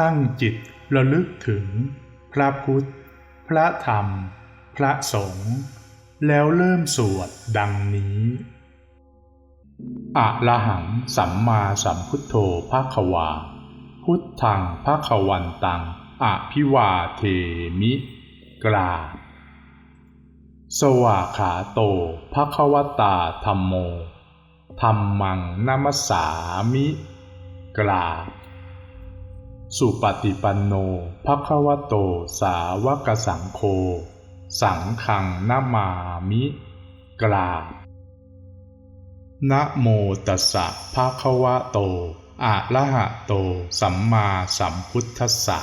ตั้งจิตระลึกถึง พระพุทธ พระธรรม พระสงฆ์แล้วเริ่มสวดดังนี้อะระหังสัมมาสัมพุทโธภาควา พุทธังภาควันตังอะพิวาเทมิ กราสวาขาโตภควตาธรรมโมธรรมังนามัสสามิ กราบ สุปฏิปันโนภควโตสาวกสังโฆสังฆังนามามิ กราบนะโมตัสสะภะคะวะโต อะระหะโต สัมมาสัมพุทธัสสะ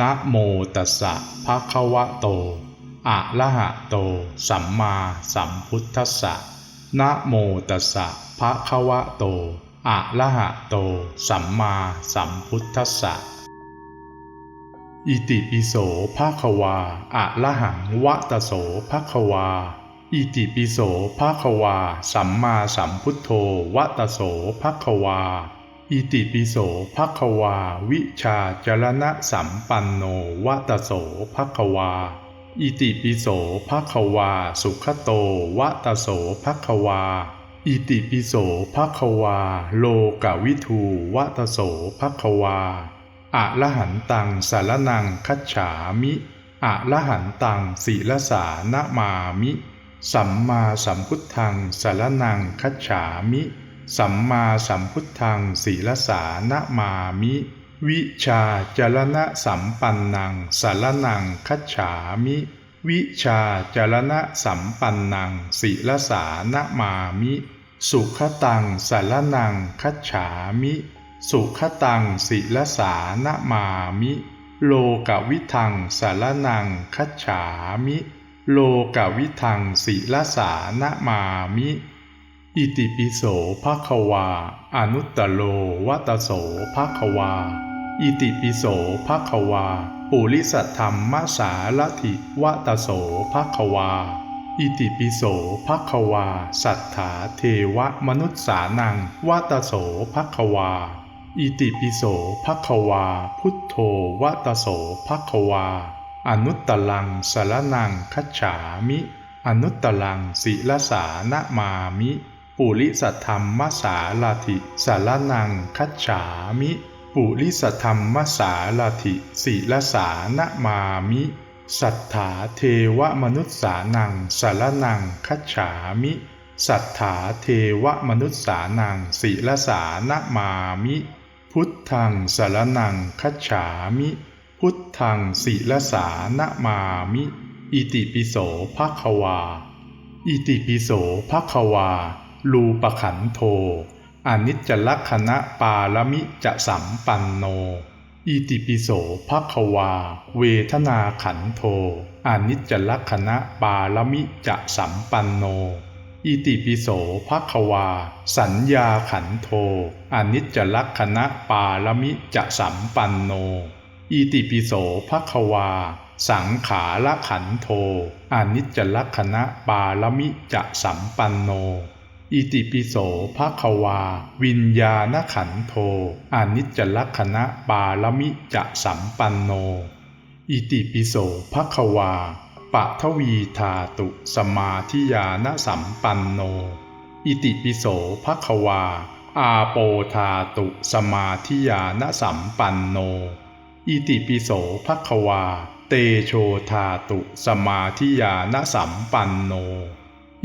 นะโมตัสสะภะคะวะโต อะระหะโต สัมมาสัมพุทธัสสะนะโมตัสสะภะคะวะโต อะระหะโต สัมมาสัมพุทธัสสะ อิติปิโสภาควาอะระหังวะตะโสภาควา อิติปิโสภาควา สัมมาสัมพุทโธวะตะโสภาควา อิติปิโสภาควา วิชาจรณะสัมปันโนวะตะโสภาควา อิติปิโสภาควา สุขโตวะตะโสภาควา อิติปิโสภาควา โลกวิทูวะตะโสภาควา อะระหันตังสารนังคัจฉามิอะระหันตังศีลสานะมามิ สัมมาสัมพุทธังสารนังคัจฉามิ สัมมาสัมพุทธังศีลสานะมามิ วิชาจรณะสัมปันนังสารนังคัจฉามิ วิชาจรณะสัมปันนังศีลสานะมามิ สุขตังสารนังคัจฉามิ สุขตังศิลสานะมามิ โลกวิทังสารนังคัจฉามิ โลกวิทังศิลสานะมามิ อิติปิโสภะควา อนุตตโลวัตโสภะควา อิติปิโสภะควา ปุริสธรรมสารถิวัตโสภะควา อิติปิโสภะควา สัทธาเทวมนุษสานังวัตโสภะควา อิติปิโสภคะวา พุทโธวัตโสภคะวา อนุตตลังสารนังคัจฉามิ อนุตตลังศิลสานะมามิ ปุริสธรรมสาลาธิสารนังคัจฉามิ ปุริสธรรมสาลาธิศิลสานะมามิสัทธาเทวมนุษสานังสารนังคัจฉามิ สัทธาเทวมนุษสานังศิลสานะมามิ พุทธังสารนังคัจฉามิ พุทธังศิลสานะมามิ อิติปิโสภะคะวา อิติปิโสภะคะวา ลูปขันโทอนิจจลักณะปาลมิจะสัมปันโน อิติปิโสภะคะวา เวทนาขันโทอนิจจลักณะปาลมิจะสัมปันโน อิติปิโสภะควา สัญญาขันโทอนิจจลักขณะปาลมิจะสัมปันโน อิติปิโสภะควา สังขาละขันโทอนิจจลักขณะปาลมิจะสัมปันโน อิติปิโสภะควา วิญญาณขันโทอนิจจลักขณะปาลมิจะสัมปันโน อิติปิโสภะควา ปัทวีธาตุสมาธิยานสัมปันโน อิติปิโสภะคะวา อาโปธาตุสมาธิยานสัมปันโน อิติปิโสภะคะวา เตโชธาตุสมาธิยานสัมปันโน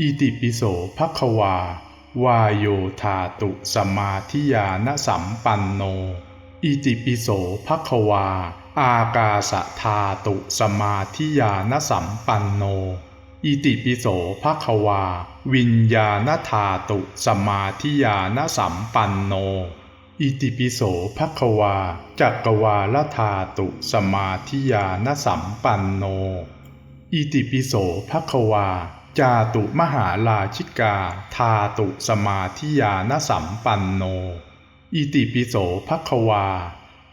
อิติปิโสภะคะวา วายโยธาตุสมาธิยานสัมปันโน อิติปิโสภะคะวา อากาสธาตุสมาธิยานสัมปันโน อิติปิโสภะควา วิญญาณธาตุสมมาธิยานสัมปันโน อิติปิโสภะควา จักวาลธาตุสมมาธิยานสัมปันโน อิติปิโสภะควา จาตุมหาลาชิกาธาตุสมาธิยานสัมปันโน อิติปิโสภะควา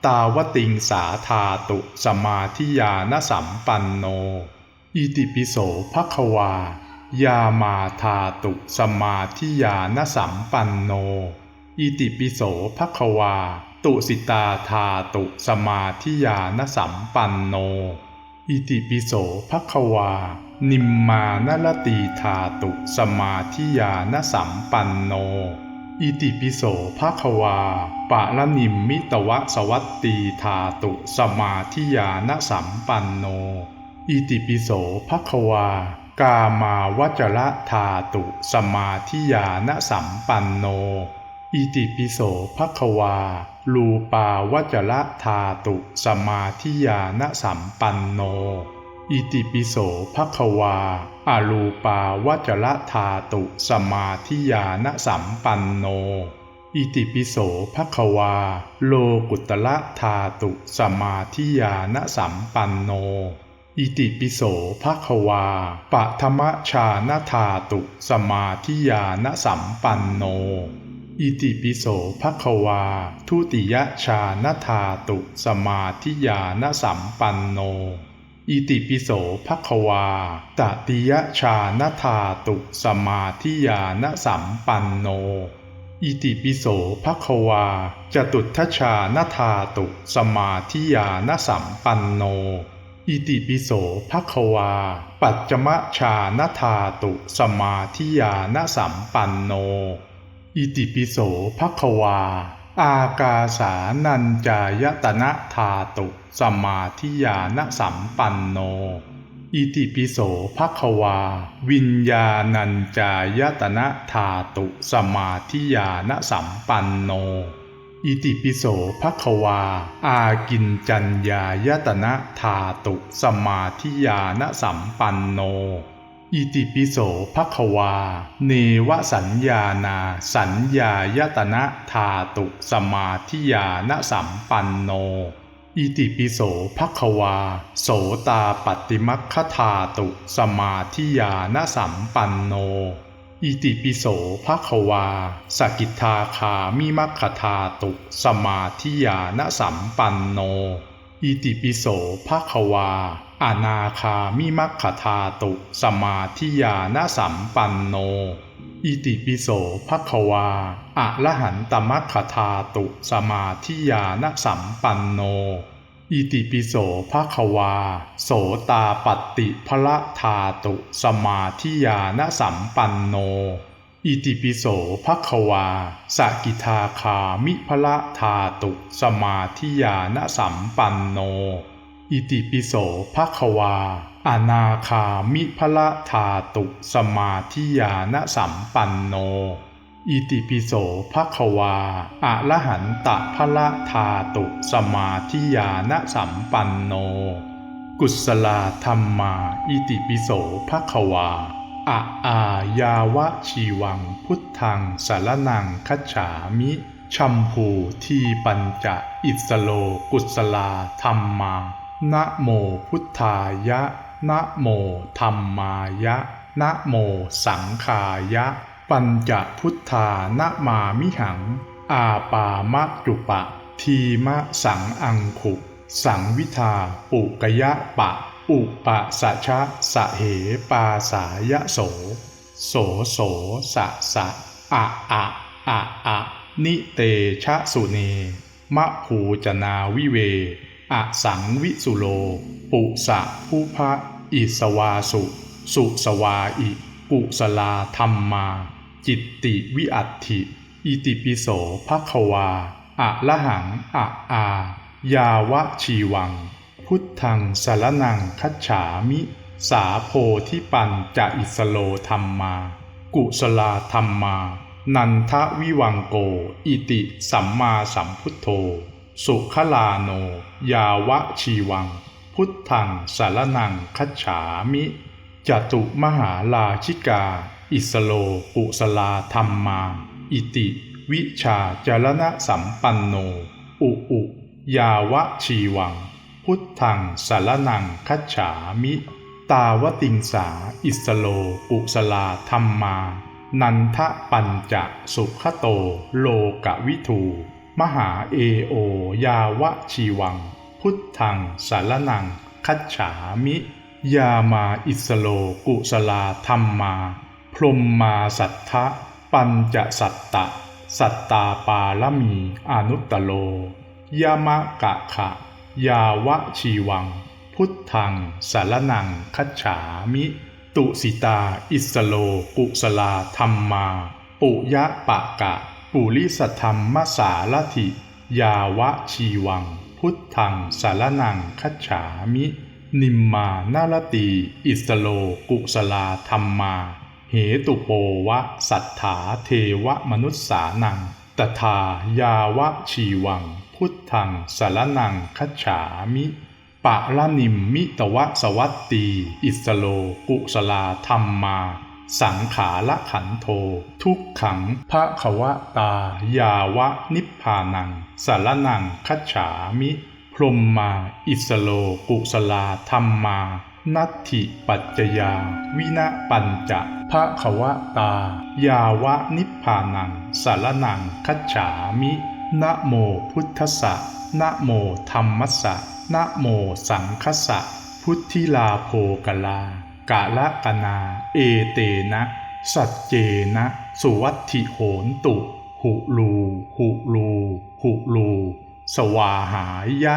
ตาวติงสาธาตุสมาธิยานสัมปันโน อิติปิโสภคะวา ยามาธาตุสมาธิยานสัมปันโน อิติปิโสภคะวา ตุสิตาธาตุสมาธิยานสัมปันโน อิติปิโสภคะวา นิมมานรตีธาตุสมาธิยานสัมปันโน อิติปิโสภะคะวา ปะละนิมมิตวะสวัตตีธาตุสมาธิยานสัมปันโน อิติปิโสภะคะวา กามาวจระธาตุสมาธิยานสัมปันโน อิติปิโสภะคะวา ลูปาวจระธาตุสมาธิยานสัมปันโน อิติปิโสภะควาอาลูปาวจระธาตุสมาธิยานสัมปันโน อิติปิโสภะควา โลกุตละธาตุสมาธิยานสัมปันโน อิติปิโสภะควาปะธรรมชาณธาตุสมาธิยานสัมปันโน อิติปิโสภะควา ทุติยชาณธาตุสมาธิยานสัมปันโน อิติปิโสภะคะวาตติยชาณธาตุสมาธิยานสัมปันโน อิติปิโสภะคะวาจตุทัชชาณธาตุสมาธิยานสัมปันโน อิติปิโสภะคะวา ปัจจมชาณธาตุสมาธิยานสัมปันโน อิติปิโสภะคะวา อากาสานัญจายตนะธาตุสมาธิยานสัมปันโน อิติปิโสภควา วิญญาณัญจายตนะธาตุสมาธิยานสัมปันโน อิติปิโสภควา อากินจัญญายตนะธาตุสมาธิยานสัมปันโน อิติปิโสภควา เนวสัญญานา สัญญายตนะธาตุสมาธิยานสัมปันโน อิติปิโสภควา โสตาปฏิมัคคธาตุสมาธิยานสัมปันโน อิติปิโสภควา สกิทาคามิมัคคธาตุสมาธิยานสัมปันโน อิติปิโสภะควา อนาคามิมัคคธาตุ สมาธิยานสัมปันโน อิติปิโสภะควา อะระหันตมัคคธาตุ สมาธิยานสัมปันโน อิติปิโสภะควา โสตาปัตติพละธาตุ สมาธิยานสัมปันโน อิติปิโสภะคะวาสกิทาคามิพละธาตุสมาธิยานสัมปันโน อิติปิโสภะคะวา อนาคามิพละธาตุสมาธิยานสัมปันโน อิติปิโสภะคะวาอะระหันตะพละธาตุสมาธิยานสัมปันโน กุศลธรรมา อิติปิโสภะคะวา อะอายาวะชีวังพุทธังสารนังคัจฉามิชัมพูทีปัญจะอิสโลกุศลาธรรมานะโมพุทธายะนะโมธรรมายะนะโมสังขายะ ปัญจพุทธานะมามิหัง อาปามะจุปะ ทีมะสังอังขุ สังวิทาปุกยะปะ อุปสะชะสะเหปาสายะโส โสโสสะสะอะอะอะอะนิเตชะสุเนมะภูจนาวิเวอสังวิสุโล ปุสะผู้พระอิสวาสุ สุสวาอิปุสลาธรรมมา จิตติวิอัตถิ อิติปิโสภะควาอะละหังอะอา ยาวะชีวัง พุทธังสารนังคัจฉามิ สาโพธิปัญจะอิสโลธรรมมา กุสลาธรรมา นันทวิวังโก อิติสัมมาสัมพุทโธ สุขลาโน ยาวะชีวัง พุทธังสารนังคัจฉามิจตุมหาลาชิกา อิสโลกุสลาธรรมา อิติ วิชาจรณะสัมปันโน อุอุ ยาวะชีวัง พุทธังสารนังคัจฉามิ ตาวติงสา อิสโล กุสลาธรรมา นันทปัญจะสุขโต โลกวิทู มหาเอโอ ยาวะชีวัง พุทธังสารนังคัจฉามิ ยามาอิสโล กุสลาธรรมาพรมมาสัทธะ ปัญจสัตตะ สัตตาปาลมีอนุตตโลยามะกะขะ ยาวะชีวัง พุทธังสารนังคัจฉามิ ตุสิตา อิสโล กุสลาธรรมมา ปุยะปะกะ ปุริสธรรมสารถิ ยาวะชีวัง พุทธังสารนังคัจฉามิ นิมมานารตี อิสโล กุสลาธรรมาเหตุโปวะ สัทธาเทวมนุษสานังตถายาวะชีวัง พุทธังสารนังคัจฉามิปะละนิมมิตวะสวัตตี อิสโล กุสลาธรรมมา สังขาละขันโท ทุกขังพระควตา ยาวะนิพพานังสารนังคัจฉามิพรหมมา อิสโล กุสลาธรรมมานัตถิปัจจยา วินะปัญจะพระควตา ยาวะนิพพานังสารนังคัจฉามิ นะโมพุทธสะนะโมธรรมัสะนะโมสังคัสะ พุทธิลาโภกลากะละกนา เอเตนะ สัจเจนะ สุวัตถิโหนตุ หุลู หุลู หุลู สวาหายะ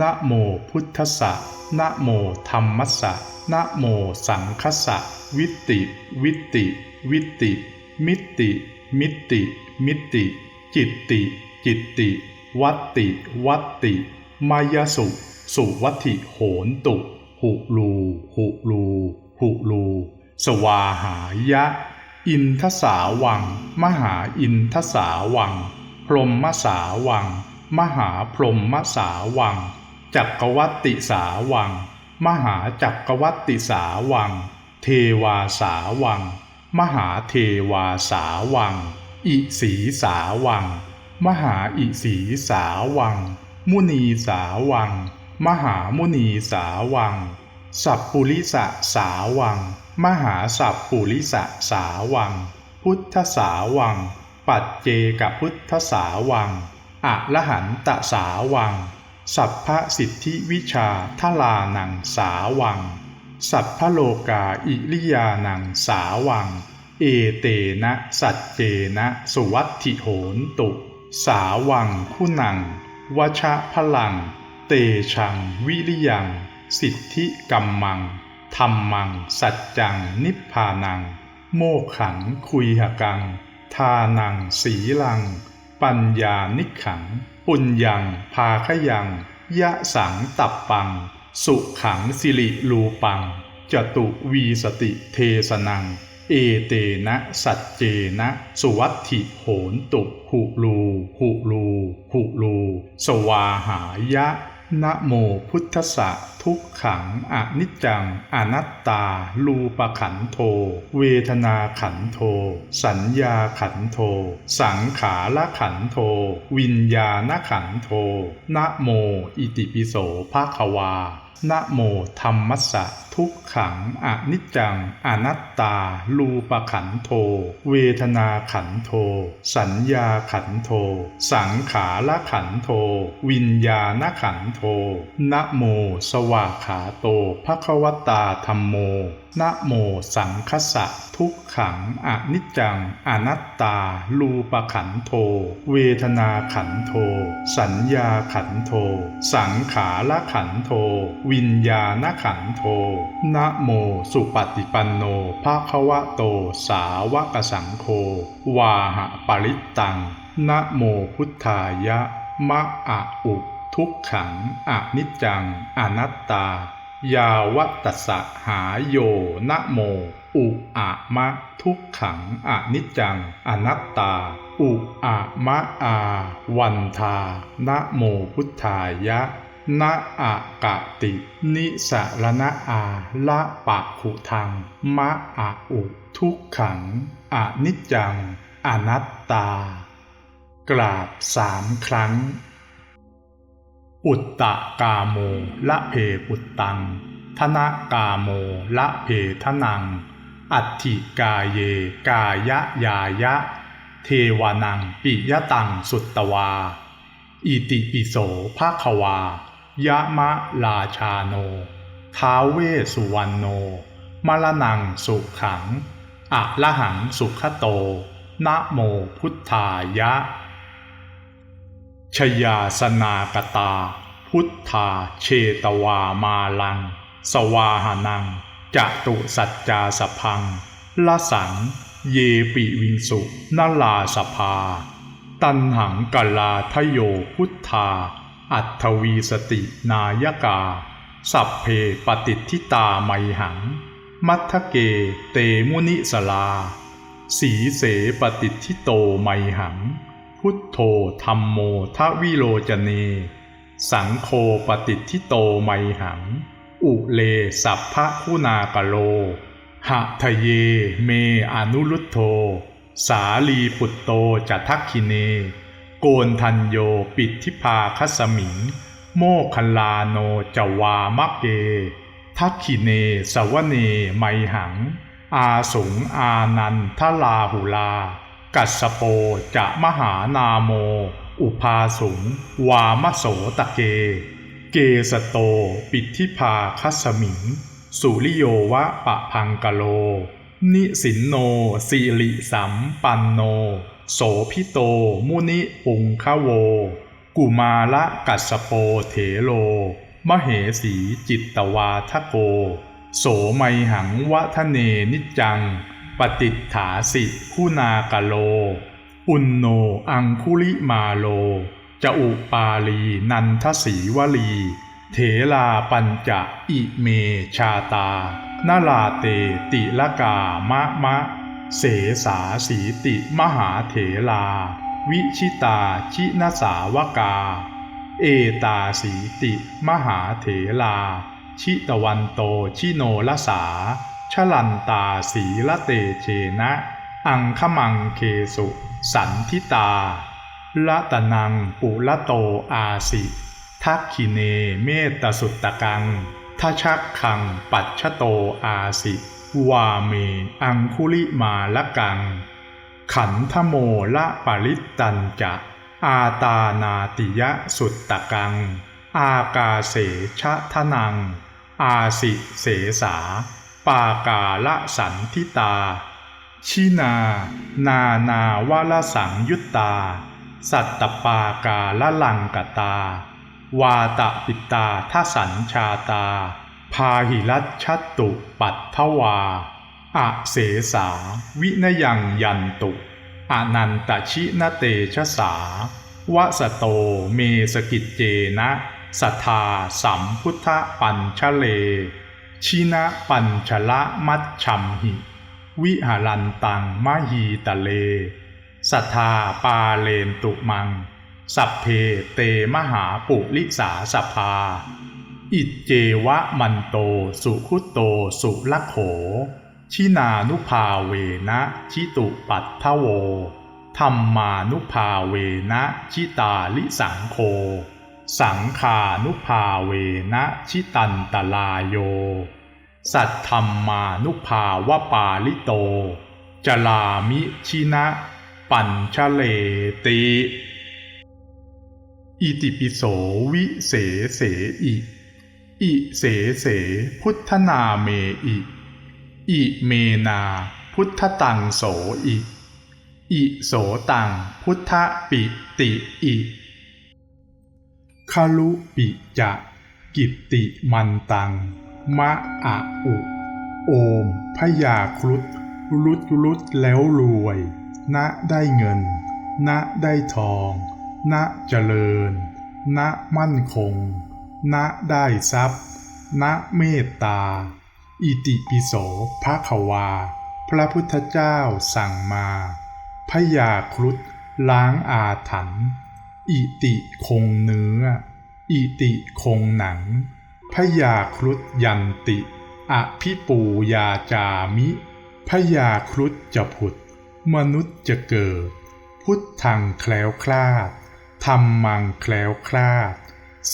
นะโมพุทธสะนะโมธรรมัสะนะโมสังคัสสะ วิติ วิติ วิติ มิติ มิติ มิติ จิตติ จิตติ วัตติ วัตติ มายสุ สุวัติโหนตุ หุลูหุลูหุลูสวาหายะ อินทสาวัง มหาอินทสาวัง พรหมสาวัง มหาพรหมสาวัง จักรวัตติสาวัง มหาจักรวัตติสาวัง เทวาสาวัง มหาเทวาสาวัง อิสีสาวัง มหาอิสีสาวัง มุนีสาวัง มหามุนีสาวัง สัพปุริสะสาวัง มหาสัพปุริสะสาวัง พุทธสาวัง ปัจเจกพุทธสาวังอะละหันตสาวัง สัพพสิทธิวิชาทลานังสาวัง สัพพโลกาอิริยานังสาวัง เอเตนะสัจเจนะ สุวัตถิโหนตุ สาวังคุณังวชะพลัง เตชัง วิริยัง สิทธิกัมมังธรรมัง สัจจัง นิพพานัง โมขัง คุยหกัง ทานัง สีลัง ปัญญานิขัง ปุญญัง ภาคยัง ยะสังตับปัง สุขังสิริลูปัง จตุวีสติเทสนัง เอเตนะสัจเจนะ สุวัตถิโหนตุหุลูหุลูหุลูสวาหายะนะโมพุทธะทุกขังอนิจจัง อนัตตา ลูปขันโท เวทนาขันโท สัญญาขันโท สังขารขันโท วิญญาณขันโทนะโม อิติปิโสภาควา นะโมธรรมัสสะทุกขังอนิจจัง อนัตตา ลูปขันโท เวทนาขันโท สัญญาขันโท สังขารขันโท วิญญาณขันโทนะโม สวากขาโตภควตาธรรมโม นะโมสังคสะทุกขังอนิจจัง อนัตตา ลูปขันโท เวทนาขันโท สัญญาขันโท สังขารขันโท วิญญาณขันโทนะโมสุปฏิปันโนภาควะโต สาวกสังโฆวาหะปริตตังนะโมพุทธายะมะอะอุ ทุกขังอนิจจัง อนัตตา ยาวัตสะหาโยนะโม อุอะมะทุกขังอนิจจัง อนัตตา อุอะมะอาวันทานะโมพุทธายะนะอะกะติ นิสารณะอาละปะขุทัง มะอะอุทุกขังอนิจจัง อนัตตา กราบสามครั้ง อุตตะกาโมละเพปุตตัง ธนกาโมละเพทนัง อัตถิกาเยกายะยายะ เทวานังปิยตังสุตตวา อิติปิโสภาควายะมะลาชาโน ท้าเวสุวรรณโน มรนังสุขังอะละหังสุขโต นะโมพุทธายะ ชยาสนากตา พุทธาเชตวามาลัง สวาหานังจตุสัจจาสพังละสัง เยปิวิงสุนลาสภา ตันหังกลาทโยพุทธา อัตถวีสตินายกา สัพเพปฏิทิตาไมหัง มัทเกเตมุนิสลา สีเสปฏิทิโตไมหัง พุทโธธรรมโมทวิโลจเน สังโฆปฏิทิโตไมหัง อุเลสัพพะคุณากะโล หะทะเยเมอนุรุตโธ สาลีปุตโตจัทักคิเน โกนทันโยปิทิพาคัสมิง โมคคัลลาโนจวามะเก ทักขิเนสวเนไมหัง อาสงอานันทลาหุลา กัสโปจะมหานาโม อุพาสุง วามโสตะเก เกสโตปิทิพาคัสมิง สุริโยวะปะพังกะโล นิสินโนสิริสัมปันโน โสพิโตมุนิปุงคะโว กุมาละกัสโปเถโล มเหสีจิตตวาทโก โสไมหังวะทะเนนิจัง ปฏิฏฐาสิคุณากโล อุนโนอังคุลิมาโล จะอุปาลีนันทสีวลี เถลาปัญจะอิเมชาตานาลาเตติละกามะมะ เสสาสีติมหาเถลา วิชิตาชินสาวกา เอตาสีติมหาเถลา ชิตวันโตชิโนละสา ชลันตาสีละเตเชนะ อังคมังเคสุ สันทิตาละตะนังปุละโตอาสิ ทักขิเนเมตตสุตตะกังทชักขังปัจชโตอาสิ วาเม อังคุลิมาละกัง ขันธโมละปริตตันจะอาตานาติยะสุตตะกัง อากาเสชะทนัง อาสิเสสา ปากาละสันทิตา ชินา นานาวาลสังยุตตา สัตตปากาละลังกตา วาตะปิตาทสัญชาตา พาหิรัชชัตตุปัตถวาอะเสสา วินยังยันตุอนันตชินเตชะสาวะสโตเมสกิจเจนะ สัทธาสัมพุทธปัญชเล ชินะปัญชละมัชชัมหิ วิหารันตังมหีตะเลสัทธาปาเลนตุมัง สัพเพเตมหาปุริสาสภา อิจเจวะมันโตสุขุโตสุลโข ชินานุภาเวนะชิตุปัตทโวธรรมานุภาเวนะชิตาลิสังโค สังขานุภาเวนะชิตันตลาโย สัทธรรมานุภาวปาลิโต จลามิชินะ ปัญชเลติอิติปิโสวิเสเสอิอิเสเสพุทธนาเมอิอิเมนาพุทธตังโสอิอิโสตังพุทธปิติอิ คาลุปิจะกิตติมันตัง มะอะอุ โอมพยาครุฑรุดรุดแล้วรวย ณได้เงิน ณได้ทอง ณเจริญ ณมั่นคง ณได้ทรัพย์ ณเมตตา อิติปิโสภะควา พระพุทธเจ้าสั่งมาพยาครุฑล้างอาถรรพ์ อิติคงเนื้อ อิติคงหนังพยาครุฑยันติ อภิปูยาจามิพยาครุฑจะผุด มนุษย์จะเกิด พุทธังแคล้วคลาดธรรมังแคล้วคลาด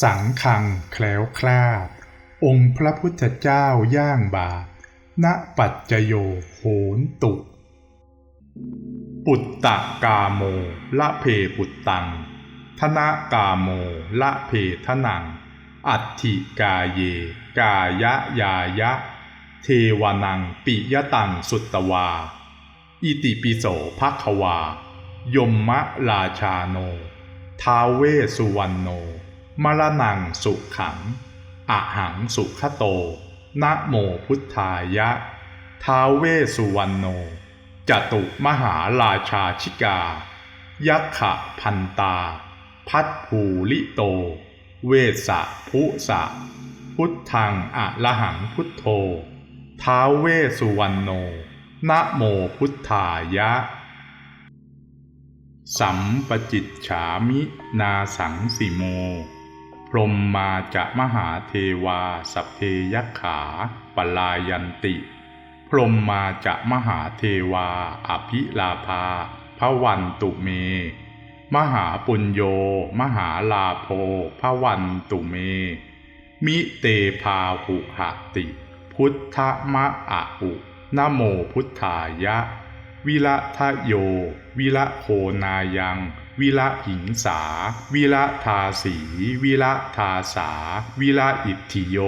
สังฆังแคล้วคลาด องค์พระพุทธเจ้าย่างบาทณปัจจโยโหนตุ ปุตตะกาโมละเพปุตตัง ธนากาโมละเพทนัง อัตถิกาเย กายะยายะ เทวานังปิยตังสุตตวา อิติปิโสภควา ยมมะราชาโนท้าเวสุวรรณโน มรนังสุขังอะหังสุขโต นะโมพุทธายะท้าเวสสุวรรณโน จตุมหาราชาชิกา ยักขะพันตา พัทภูลิโต เวสสะพุสะ พุทธังอะละหังพุทโธ ท้าเวสุวรรณโนนะโมพุทธายะ สัมปจิตฉามินาสังสิโม พรหมมาจะมหาเทวาสัพเพยขา ปลายันติ พรหมมาจะมหาเทวาอภิลาภาพระวันตุเม มหาปุญโย มหาลาโภพระวันตุเม มิเตภาหุหติ พุทธมะอะอุนโมพุทธายะ วิละทะโย วิละโคนายัง วิละหิงสา วิละทาสี วิละทาสา วิละอิทธิโย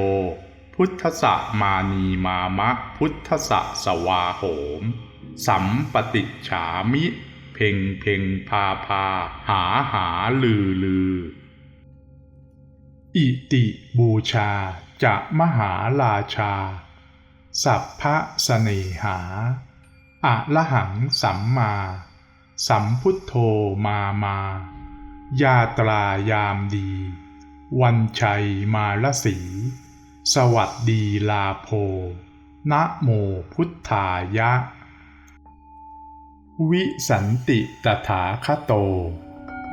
พุทธสะมานีมามะ พุทธสะสวาโหม สัมปติฉามิ เพ่งเพ่งพาพา หาหาลือลือ อิติบูชาจะมหาราชา สัพพะเสนหาอะละหังสัมมา สัมพุทโธมามา ยาตรายามดี วันชัยมาลสี สวัสดีลาโพนะโมพุทธายะ วิสันติตถาคโต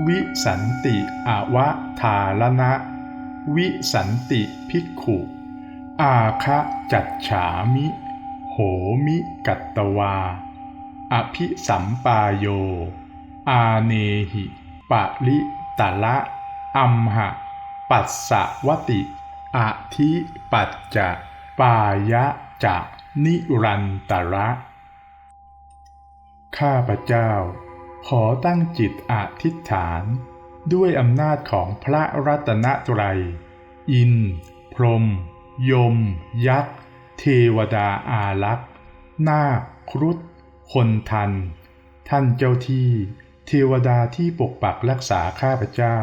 วิสันติอวะทารณะ วิสันติภิกขุ อาคะจัดฉามิ โหมิกัตตวา อภิสัมปายโย อาเนหิปะลิตะละ อัมหะ ปัสสะวติอาทิปัจจะ ปายะจะนิรันตระ ข้าพเจ้า ขอตั้งจิตอธิษฐาน ด้วยอำนาจของพระรัตนตรัย อิน พรม ยม ยักษ์ เทวดาอารักษ์นาคครุฑคนทัน ท่านเจ้าที่ เทวดาที่ปกปักรักษาข้าพเจ้า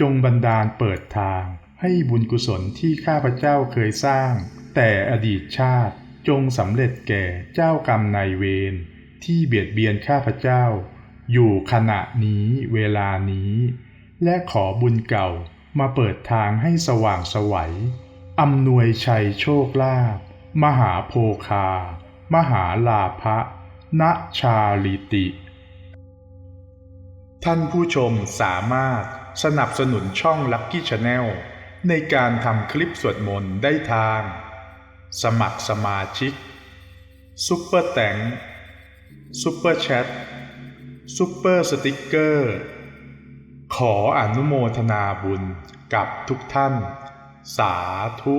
จงบันดาลเปิดทาง ให้บุญกุศลที่ข้าพเจ้าเคยสร้าง แต่อดีตชาติจงสำเร็จแก่เจ้ากรรมนายเวร ที่เบียดเบียนข้าพเจ้า อยู่ขณะนี้เวลานี้ และขอบุญเก่ามาเปิดทางให้สว่างสวัยอำนวยชัยโชคลาภมหาโภคา มหาลาภะณชาลิติ ท่านผู้ชมสามารถสนับสนุนช่อง Lucky Channel ในการทำคลิปสวดมนต์ได้ทาง สมัครสมาชิก ซุปเปอร์แตง ซุปเปอร์แชทซุปเปอร์สติกเกอร์ขออนุโมทนาบุญกับทุกท่าน สาธุ